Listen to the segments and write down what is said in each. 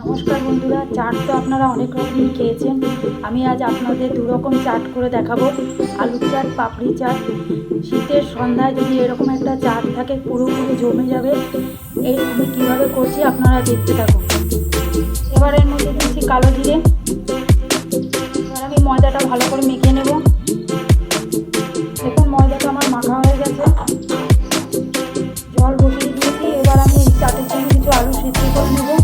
নমস্কার বন্ধুরা, চাট তো আপনারা অনেক রকমই খেয়েছেন। আমি আজ আপনাদের দু রকম চাট করে দেখাবো, আলুর চাট, পাপড়ি চাট। শীতের সন্ধ্যায় যদি এরকম একটা চাট থাকে পুরোপুরি জমে যাবে। এই আমি কীভাবে করছি আপনারা দেখতে থাকুন। এবার এর মধ্যে দিচ্ছি কালো জিরে। এবার আমি ময়দাটা ভালো করে মেখে নেব। দেখুন, ময়দাটা আমার মাখা হয়ে গেছে। জল বসিয়ে দিয়েছি। এবার আমি চাটের জন্য কিছু আলু সিদ্ধ করে নেব।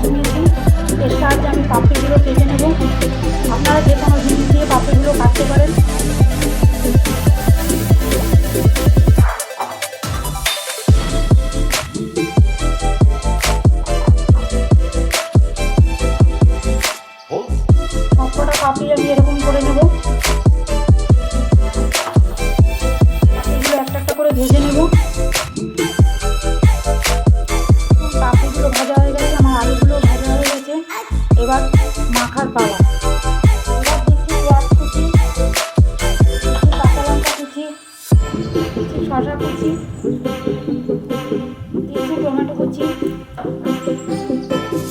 গ্লাস নিয়েছি এর সাহায্যে আমি পাপড়িগুলো কেটে নেব। আপনারা যে কোনো জিনিস দিয়ে পাপড়িগুলো কাটতে পারেন। সবকটা পাপড়ি আমি এরকম করে নেব। এগুলো একটা একটা করে ভেজে নেব। কুচি পালা। শশা কুচি? দিচ্ছি টমেটো কুচি?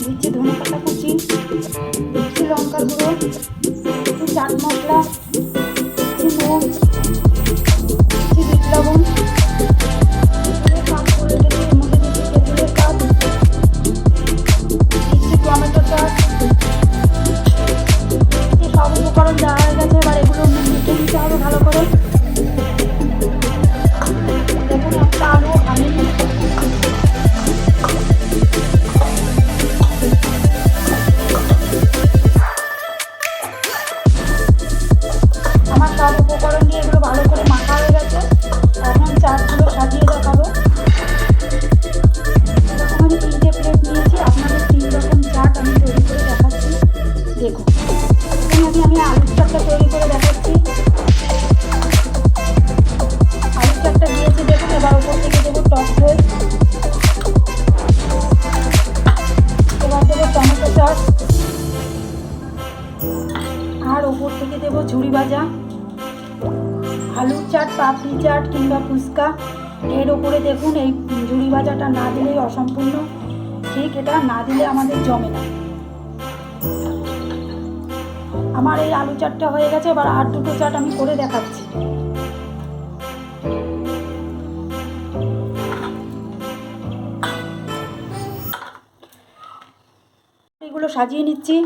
দিচ্ছি ধনে পাতা কুচি? ভালো করে আর ওপর থেকে দেবো ঝুড়ি ভাজা, আলুর চাট, পাপড়ি চাট কিংবা ফুচকা। এর ওপরে দেখুন, এই ঝুড়ি ভাজাটা না দিলেই অসম্পূর্ণ। ঠিক এটা না দিলে আমাদের জমে না। আমার এই আলু চাটটা হয়ে গেছে, এবার আর দুটো চাট আমি করে দেখাচ্ছি। এগুলো সাজিয়ে নিচ্ছি।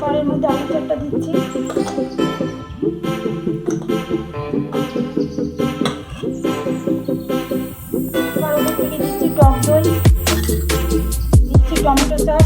কড়ের মধ্যে আলুটা দিচ্ছি। পরবর্তীকে দিচ্ছি টক দই দিচ্ছি টমেটো চাট